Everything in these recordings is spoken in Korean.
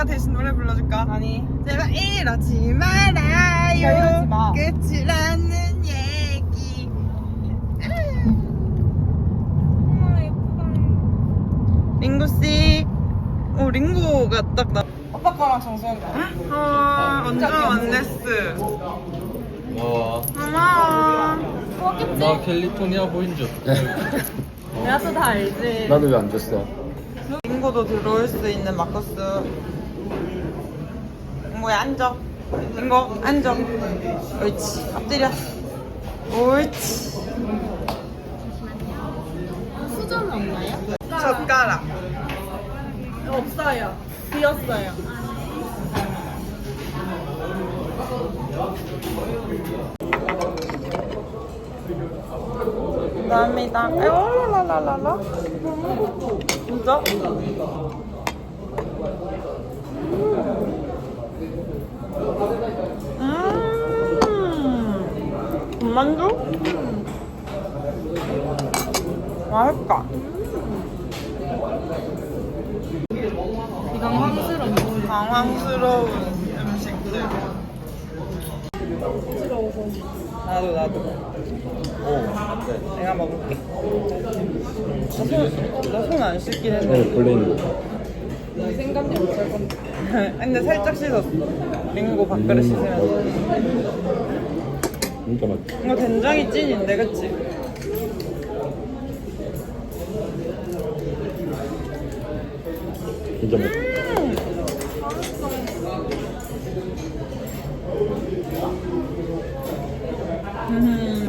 내가 대신 노래 불러줄까? 아니. 제발 이러지 말아요 야, 이러지 마. 끝이라는 얘기 아, 예쁘다. 링고씨 어 링고가 딱 나. 오빠 거랑 정수영 거. 아 완전 완데스 와, 고마워 나 캘리포니아 보인 줄. 내가 또다 알지. 나도 왜 안 줬어? 링고도 들어올 수 있는 마커스 링고야 앉아 링고 앉아 옳지 엎드려 옳지 수저는 없나요? 젓가락 없어요. 비었어요. 감사합니다 아이고 라라라라 진짜? 음 군만두? 맛있다. 이건 황스러운 거. 당황스러운 음식들. 나도 나도. 오, 내가 먹을게. 나손 안 씻긴 네, 했는데. 원래 거. 생각이 못할 건데. 근데 살짝 씻었어 링고 밥그릇 씻으면서 진짜 맛있다. 이거 된장이 찐인데 그치? 진짜 맛있다. 음.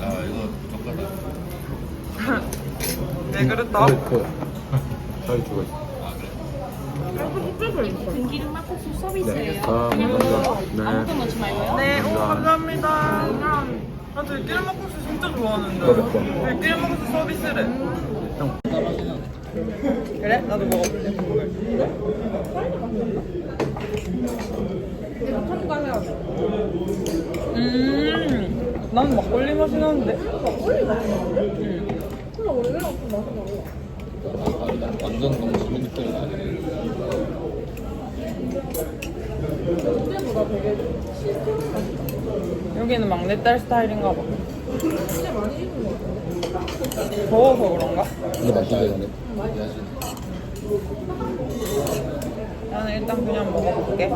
아, 이거 젓가락. 내 그릇 더? 그, 저기 죽어 있어. 막국수 네. 서비스예요. 아, 그냥 감사합니다. 네. 아무것도 넣지 말고요. 네, 오 감사합니다 아 들기름 막국수 진짜 좋아하는데 그렇죠. 들기름 막국수 서비스래 그래? 나도 먹어볼래 음, 난 막걸리 맛이 나는데. 막걸리 맛이 나는데? 응. 완전 너무 지민 느낌이 나네. 여기는 막내딸 스타일인가 봐. 더워서 그런가? 근데 맛있게 하네. 나는 일단 그냥 먹어볼게.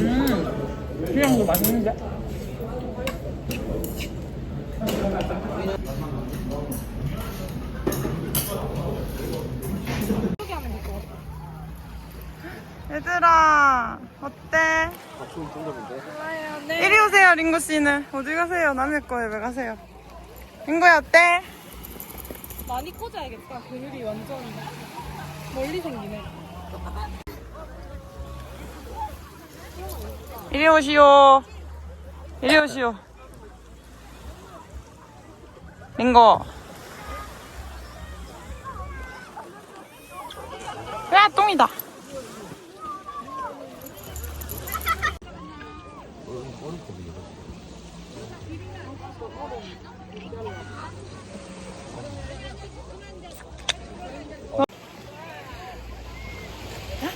음, 그냥도 맛있는데? 얘들아, 어때? 좋아요. 네. 이리 오세요, 링고 씨는. 어디 가세요? 남의 거에 왜 가세요? 링고야, 어때? 많이 꽂아야겠다. 그늘이 완전 멀리 생기네. 이리 오시오. 이리 오시오. 링고. 야, 똥이다.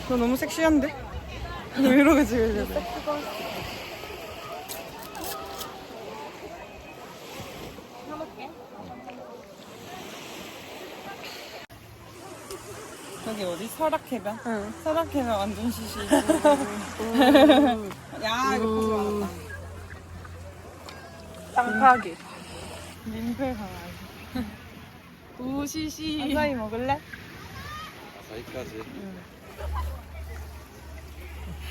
너 너무 섹시한데? 왜 이러고 지금 이래? 여기 어디? 설악해변? 응. 설악해변 완전 시시. 야, 이거 보지 말았다. 땅파기. 민폐 강아지. 우시시. 아사히 먹을래? 사이까지.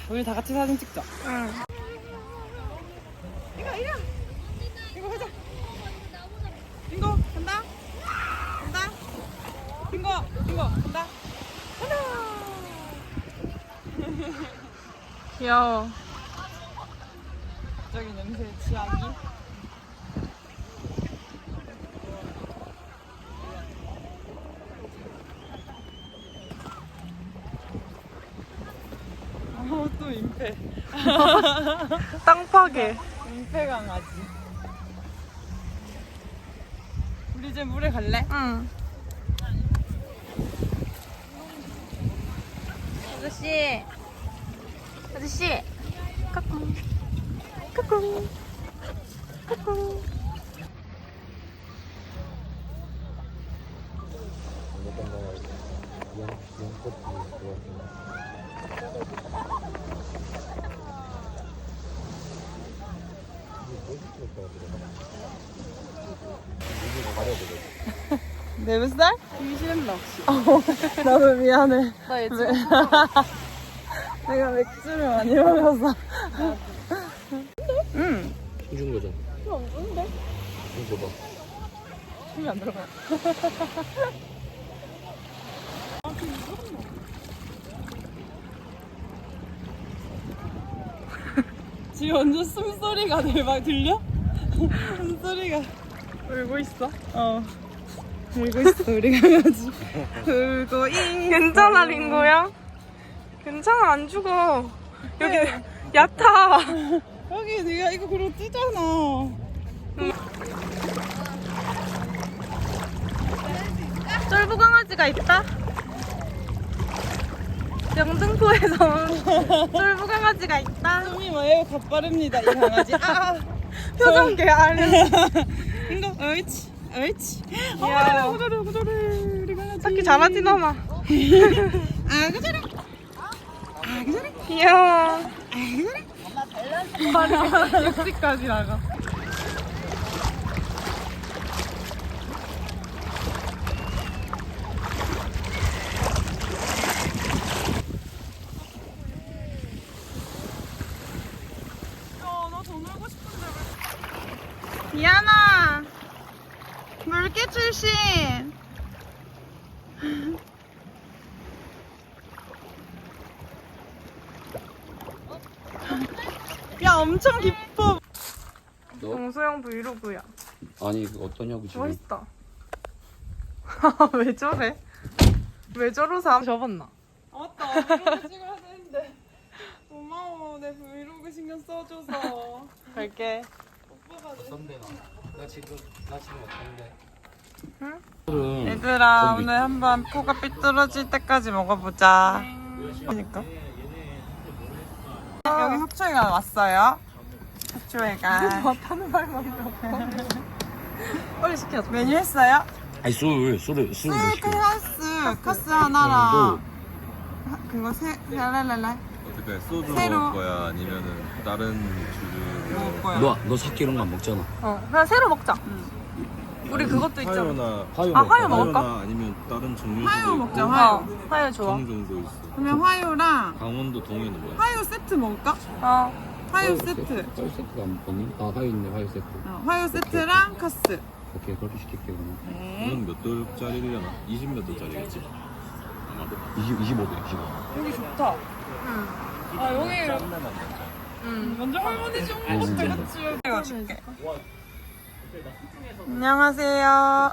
우리 다 같이 사진 찍자. 응. 빙고 가자. 빙고 간다. 간다. 빙고 빙고 간다. 간다. 귀여워. 저기 냄새 지하기. 어, 또 민폐. 땅파기. 민폐 강아지. 우리 이제 물에 갈래? 응. 아저씨. 아저씨. 까꿍. 까꿍. 까꿍. 네 살? 귀신은 낚시. 힘준 거죠? 안 좋은데? 힘 줘봐. 힘이 안 들어가. 지금 완전 숨소리가 대박 들려? 숨소리가 울고 있어? 어 울고 있어 우리 강아지 울고 잉 괜찮아, 링고야? 괜찮아, 안 죽어. 여기 얕아. 여기 네가 이거 그러고 뜨잖아 쫄부 강아지가 있다. 영등포에서 온 쫄부 강아지가 있다. 숨이 매우 가빠릅니다 이 강아지 아 표정 개알. 이거 옳지 옳지 귀여워. 어 그래 그래 우리 강아지 딱히 잘하진 않아. 아 그래 아 그래 귀여워. 육지까지 나가 야나더 놀고 싶은데 왜 미안아. 물개 출신. 야 엄청 깊어 너? 정소영 브이로그야. 아니 그 어떠냐고 지금. 멋있다. 왜 저래? 왜 저러사? 접었나? 아, 맞다 브이로그 찍어야 되는데 고마워 내 브이로그 신경 써줘서 갈게. 오빠가 내 어떤데 나? 나 지금 나 지금 어떤데? 응? 얘들아 오늘 한번 코가 삐뚤어질 때까지 먹어보자 그러니까 여기 속초이가 왔어요 속초이가 못하는 말만 빨리 시켜. 메뉴 했어요? 아니 술 술을 술을 더 스테이크 시켜. 하우스 카스 하나랑 하- 그거 세 랄랄랄라 어떻게 소주 새로. 먹을 거야 아니면은 다른 주류 먹을 거야 너너 사케 이런 거 안 먹잖아. 어, 그냥 새로 먹자. 우리 그것도 있잖아. 화요나 화요 아, 먹을까? 화요 먹을까? 화요나 아니면 다른 종류 화요 먹자 어, 화요 화요 좋아. 정도 있어 그러면 화요랑 강원도 동해는 뭐야? 화요 세트 먹을까? 어, 화요 세트 화요 세트가 안 먹니? 아 화요 있네 화요 세트. 어, 화요 세트랑 카스 오케이 그렇게 시킬게 그러면. 네 이건 몇 돌짜리려나? 20 몇 돌짜리겠지? 아마도 20 25도 25. 여기 좋다 응. 아 여기 나잖아 완전 할머니 좋은 거 음. 같아 그치? 이거 줄게. 안녕하세요.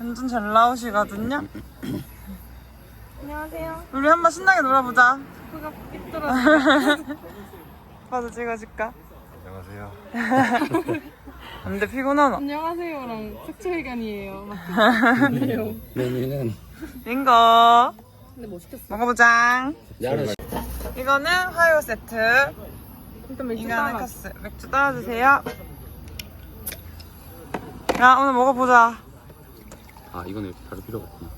완전 잘 나오시거든요. 안녕하세요 우리 한번 신나게 놀아보자. 코가 삐뚤어져 오빠도 찍어줄까? 안녕하세요. 안 돼 피곤하나? 안녕하세요랑 색채회견이에요 메뉴는 링거 근데 뭐 시켰어? 먹어보자. 야르 이거는 화요 세트. 일단 맥주 이거는 따라 카스. 맥주 따라주세요. 야 오늘 먹어보자. 아 이거는 이렇게 다를 필요가 없구나.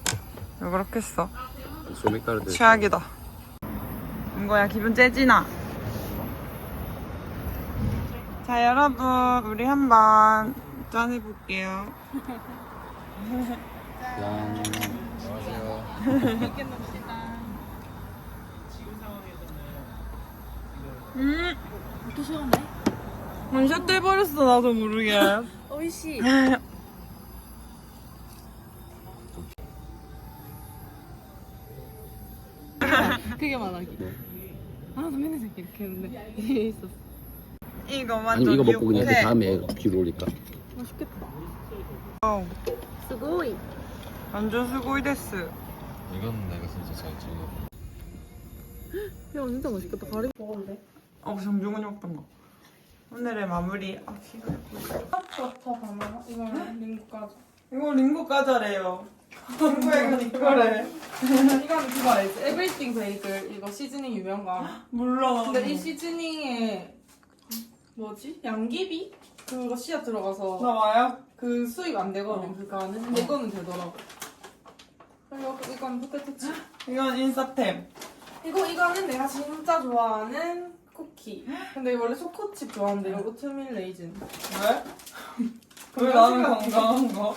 왜 그렇게 했어? 소맥 다르듯. 최악이다. 이거야 기분 째지나. 자 여러분 우리 한번 짠해 볼게요. 짠. 음. 또 시원해? 원샷 돼버렸어 나도 모르게. 오이시 그게 말하기 아나 맨날 새끼 이렇게 했는데 있었어 이거 아니 완전 이거 먹고 그냥 그. 다음에 귀로 올릴까? 맛있겠다 어우, 스고이 완전 수고이 데스. 이건 내가 진짜 잘 찍어. 야 진짜 맛있겠다 가리 먹을래? 어 정중훈이 먹던 거. 오늘의 마무리. 아 기가 더 가면 이거는 링고 까줘 이거 링고 까자래요. 링고가 이거래. 이거는 그거 알지? 에브리띵 베이글 이거 시즈닝 유명한 거? 몰라. 근데 이 시즈닝에 뭐지? 양귀비? 그거 씨앗 들어가서 나와요? 그 수익 안 되거든 그거는 근데 어. 이거는 되더라고 그리고 이건 포테토칩 이건 인싸템. 이거 이거는 내가 진짜 좋아하는 쿠키 근데 원래 초코칩 좋아하는데 이거 오트밀 레이즌 왜? 왜 나는 건강한 거?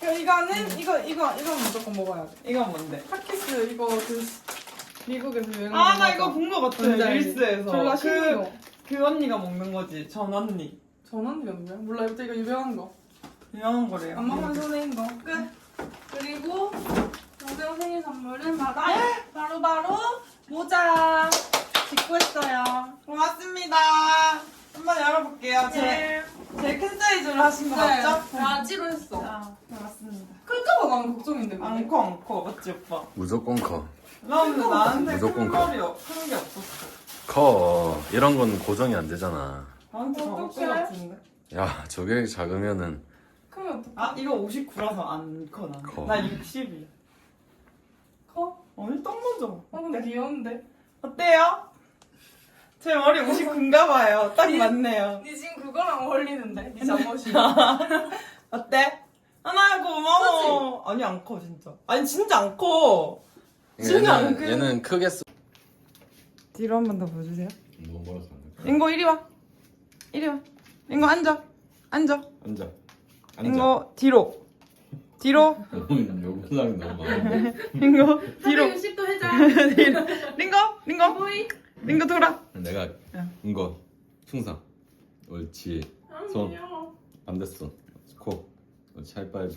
그리고 이거는 이거 이거 이건 무조건 먹어야 돼 이건 뭔데? 타키스 이거 그 미국에서 유행하는 아나거 이거 본 거 같아. 뭔지 알지? 릴스에서. 졸라 그, 신기해 그 언니가 먹는 거지. 전 언니. 전원이 뭐야? 몰라 이거 이거 유명한 거 유명한 거래요. 안마만 손해인 거 끝. 그리고 동생 생일 선물은 바로 바로 바로 모자 직구 했어요. 고맙습니다. 한번 열어볼게요. 네. 제, 제일 큰 사이즈로 하신 거 맞죠? 라지로 했어. 아, 고맙습니다. 클까봐 나는 걱정인데. 근데. 안커 안커 맞지 오빠? 무조건 커. 나 근데 나한테 무조건 큰 커. 머리 큰게 없었어. 커 이런 건 고정이 안 되잖아 나한테 작을 것 어떡해? 같은데. 야 저게 작으면은 크면 어떡해? 아 이거 59라서 안커 나. 커. 나 60이야. 커? 아니 딱 맞아. 어 근데 귀여운데. 어때요? 제 머리 59인가 봐요. 딱 맞네요. 니 지금 그거랑 어울리는데. 니 잠옷이. 어때? 하나 고마워. 아니 안 커 진짜. 아니 진짜 안 커. 진짜 안 얘는, 크. 얘는 크게 쓰 뒤로 한 번 더 보여주세요. 너무 멀어서 안 될까? 링고 이리 와. 이리 와. 링고 앉아. 앉아. 앉아. 링고 뒤로. 뒤로. 요구사항이 너무 많은데. 링고 뒤로. 360도 해자. 링고 링고 보이. 링고 돌아. 내가 야. 이거 충상. 옳지. 손. 귀여워. 반대손. 코. 옳지. 하이파이브.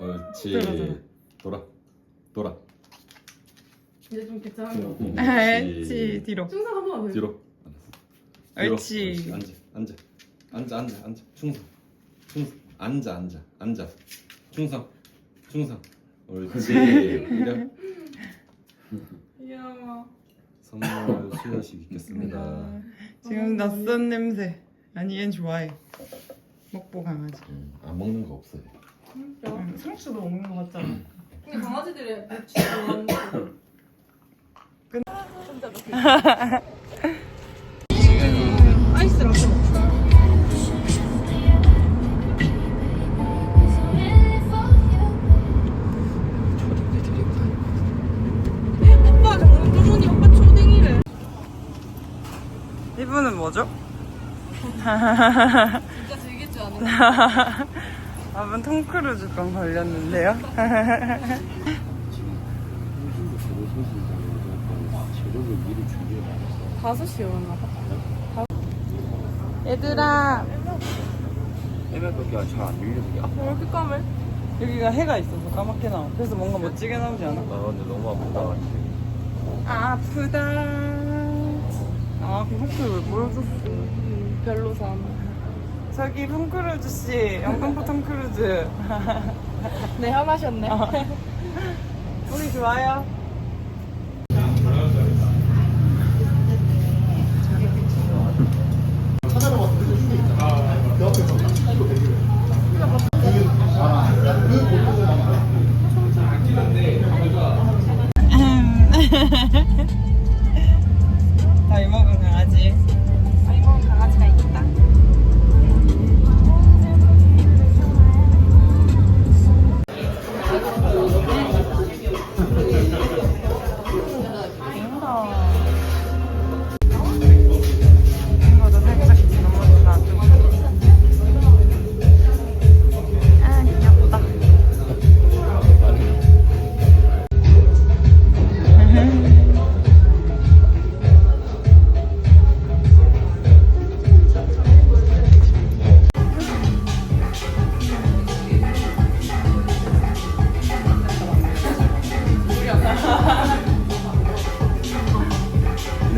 옳지. 돌아, 돌아. 이제 좀 괜찮은 거. 음, 옳지 뒤로. 충성 한 번만 보여줘. 뒤로. 뒤로. 옳지. 앉아. 앉아. 앉아. 앉아. 앉아. 충성. 충성. 앉아. 앉아. 앉아. 충성. 충성. 옳지. 이래. 귀여워. 선물 수여식 있겠습니다. 지금 낯선 냄새. 아니 얜 좋아해. 먹보 강아지. 음, 안 먹는 거 없어요. 귀여워. 응, 승수도 먹는 거 같잖아. 근데 강아지들이 멸치 좋아하는 이분은 뭐죠? 진짜 즐길 줄 아는. 아분 톰 크루즈 건 걸렸는데요. 재료를 미리 준비해놨어. 다섯 시였나 봐. 얘들아 해변밖에 잘안 아파. 왜 이렇게 까매? 여기가 해가 있어서 까맣게 나와. 그래서 뭔가 멋지게 나오지 않아? 나 근데 너무 아프다 아프다. 아, 그 혹시 왜 보여줬어? 별로잖아. 저기 톰 크루즈 씨, 영등포 톰 크루즈. 네, 화나셨네. 우리 좋아요.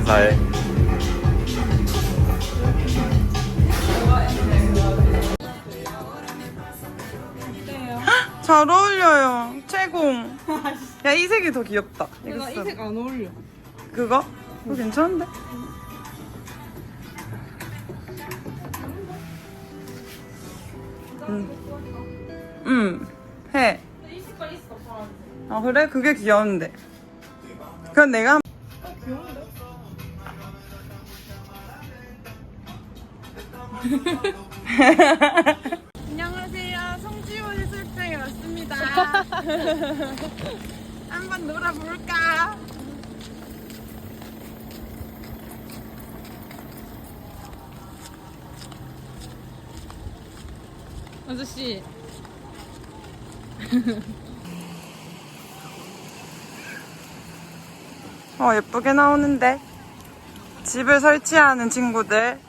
인사해. 잘 어울려요. 최고. 야, 이 색이 더 귀엽다. 내가 이거 이 색 안 어울려. 그거? 그거 괜찮은데? 응. 응. 해. 이 색깔 있어, 파란색. 아, 그래? 그게 귀여운데. 그건 내가. 안녕하세요. 송지호 해수욕장에 왔습니다. 한번 놀아볼까? 아저씨. 어, 예쁘게 나오는데. 집을 설치하는 친구들.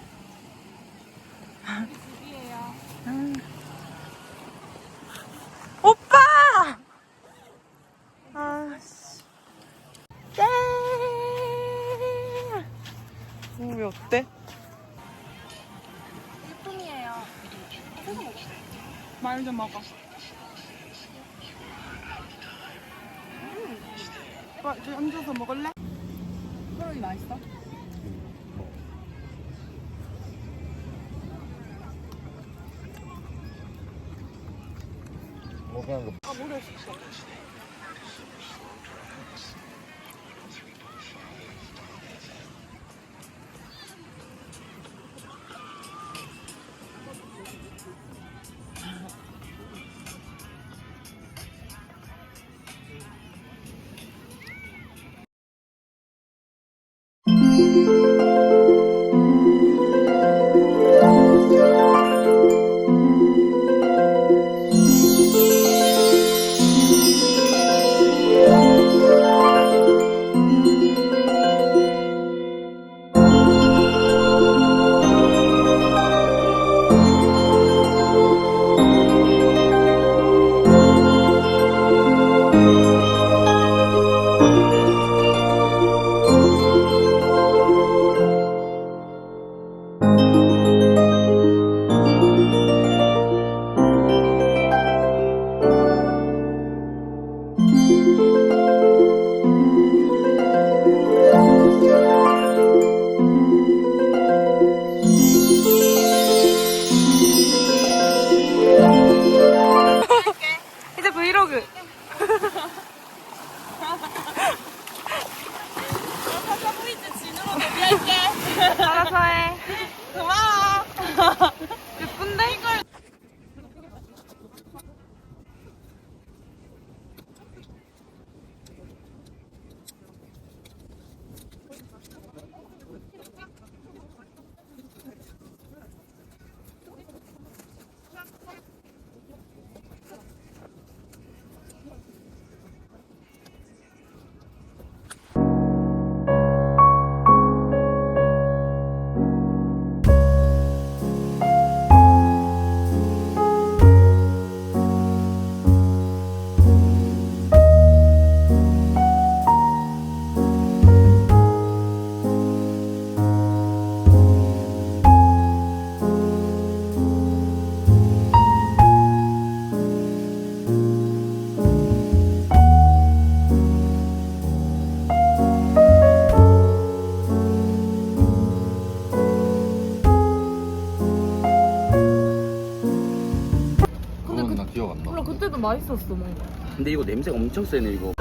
맛있었어 뭔가. 근데 이거 냄새가 엄청 세네 이거.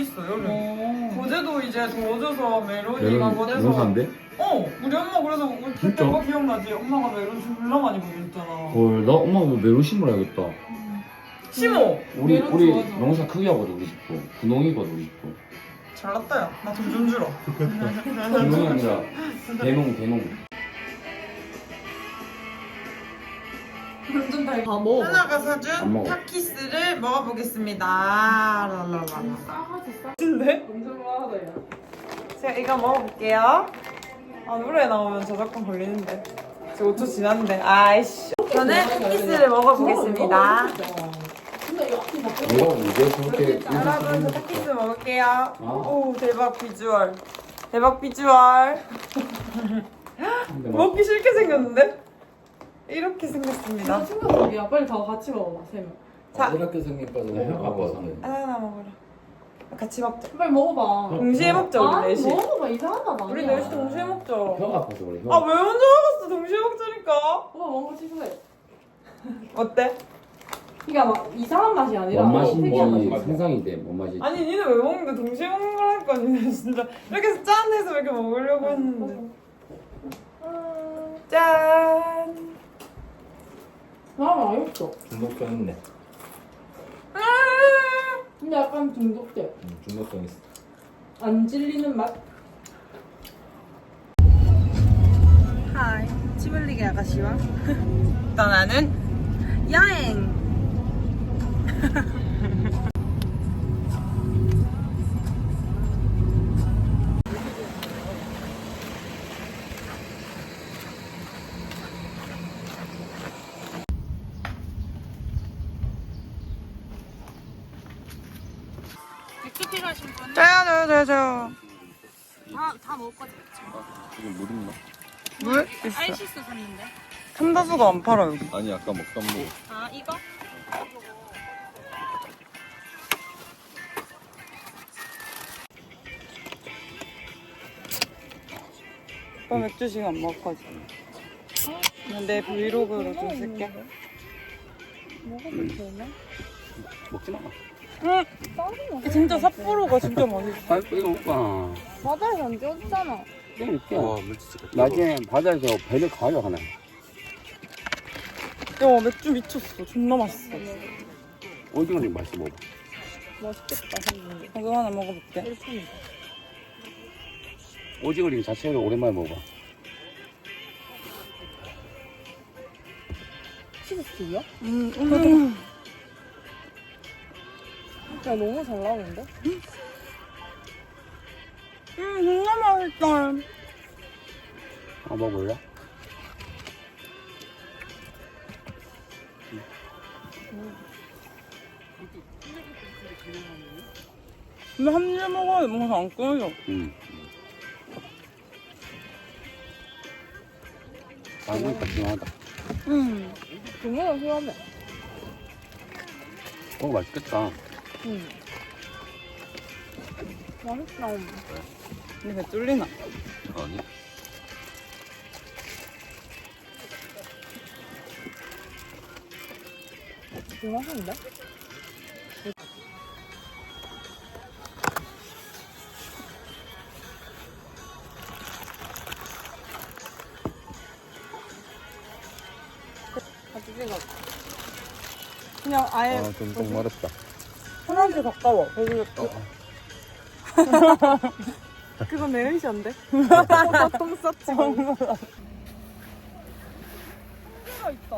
있어 여름. 거제도 이제 더워져서 메론이 가거든요. 어, 우리 엄마 그래서 그때 진짜? 그거 기억나지? 엄마가 메론 졸라 많이 보냈잖아. 헐, 나 엄마 뭐 메론 심으라야겠다. 심어. 우리 메론 우리 좋아하잖아. 농사 크게 하거든 우리 집도. 분홍이거든 우리 집도. 잘났다 야. 나 돈 좀 주라. 분홍이 아니라 대농 대농. 완전 달. 다 먹어. 하나가 안 사준 먹어. 타키스를 먹어보겠습니다. 랄랄라. 근데 야. 제가 이거 먹어볼게요. 아 노래 나오면 저작권 걸리는데. 지금 5초 지났는데. 아이씨. 저는 타키스를 먹어보겠습니다. 이거 이제 그렇게 여러분 저 타키스 먹을게요. 아. 오 대박 비주얼. 대박 비주얼. 먹기 싫게 생겼는데? 이렇게 생겼습니다. 나 충격적이야. 빨리 다 같이 먹어봐 세 명. 자. 이렇게 생긴 거는 혀가 아파서. 하나 먹어라. 같이 먹자. 빨리 먹어봐. 동시에 먹자 우리 아니 넷이. 먹어봐 이상하다 나. 우리 넷이 동시에 먹자. 혀가 아파서 그래. 혀. 아왜 혼자 먹었어? 동시에 먹자니까. 오빠 먹은 거 취소해. 어때? 그러니까 막 이상한 맛이 아니라 뭔 맛인지. 상상이 돼. 뭔 맛이. 아니 니네 왜 먹는데 동시에 먹는 거라니까 니네 진짜 이렇게 해서 짠 해서 이렇게 먹으려고 했는데 짠 나 맛있어. 중독성 있네. 근데 약간 중독돼. 중독성 있어. 안 질리는 맛. 하이 치블리게 아가씨와 떠나는 여행 다 다 먹을 거지. 지금 물 있나? 물 있어 아이시스 샀는데. 삼다수가 안 팔아 여기 아니 아까 먹던 물. 아 이거? 오빠 맥주 지금 안 먹거든 내 브이로그로 좀 쓸게 먹지 마. 진짜 삿포로가 진짜 맛있어 아, 이거 먹봐. 바다에서. 이렇게. 와 물지 나중에 바다에서 배를 가요, 하나. 야 맥주 미쳤어 존나 맛있어 오징어 좀 맛있어 먹어. 맛있겠다. 이거 하나 먹어볼게 오징어 링 자체를 오랜만에 먹어. 치즈스틱이야? 음, 음. 야 너무 잘 나오는데? 음, 존나 맛있다. 아, 먹어볼래? 근데 한입 먹어야 뭔가 안 끊어져. 응. 맛은 같지하다 음. 정말 시원해. 어, 맛있겠다. 응. 맛있다. 근데 배 뚫리나? 아니. 맛있는데? 같이 찍어. 그냥 아예 아 좀똥 마렵다. 화장실 가까워. 배불렸다. 그건 내 의지인데. 나똥 썼지. 피가 뭐. 있다.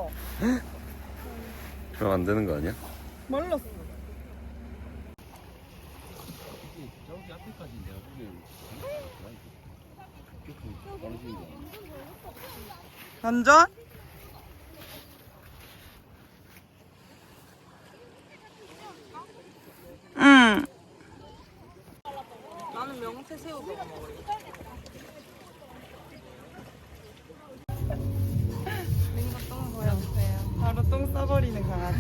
그럼 안 되는 거 아니야? 말랐어. 저기 앞에까지 내가 완전? 응. 그게 완전? 링거 똥 보여주세요. 바로 똥 싸버리는 강아지.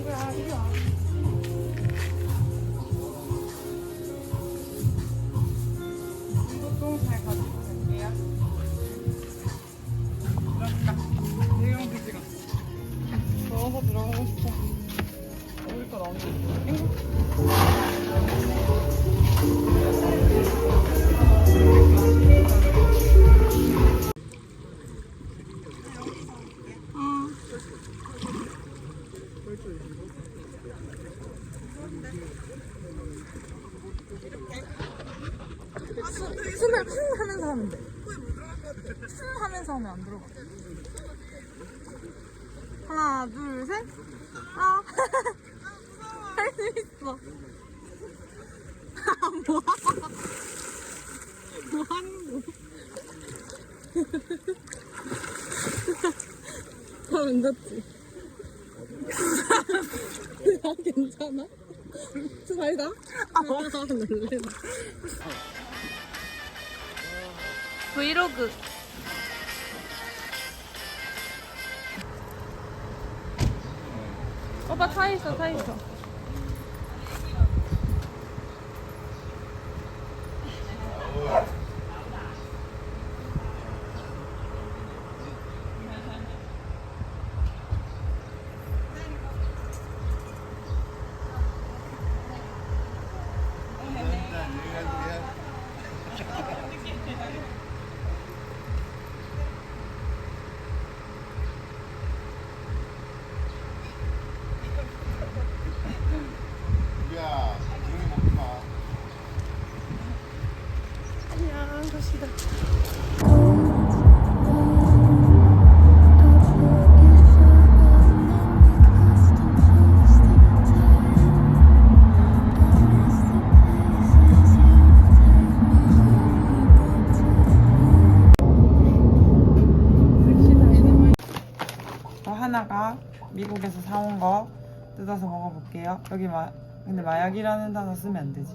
이거야, 이리 와. 들어가고 싶어. 먹을 건 없는데. 숨을 쿵 하면서 하면 돼. 쿵 하면서 하면 안 들어가. 하나, 둘, 셋. 아. 할 수 있어. 아, 뭐야? 뭐 하는 거? 다 앉았지? 나 괜찮아? 잘 가? 아, 놀래라. 브이로그. 오빠 차 있어 차 있어 미국에서 사온 거 뜯어서 먹어볼게요. 여기 마, 근데 마약이라는 단어 쓰면 안 되지.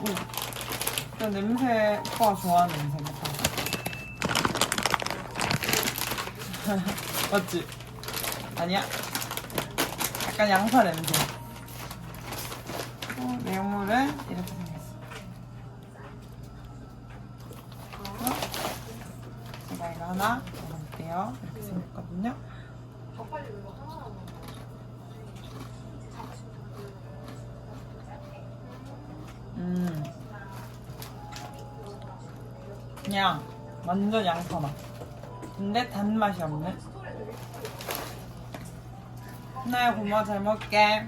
오, 그 냄새 오빠가 좋아하는 냄새 같아. 맞지? 아니야? 약간 양파 냄새. 어, 내용물은 이렇게 생겼어. 어? 제가 이거 하나 먹어볼게요. 이렇게 생겼거든요. 음. 그냥 완전 양파 맛. 근데 단맛이 없 네. 고마워 잘 먹을게.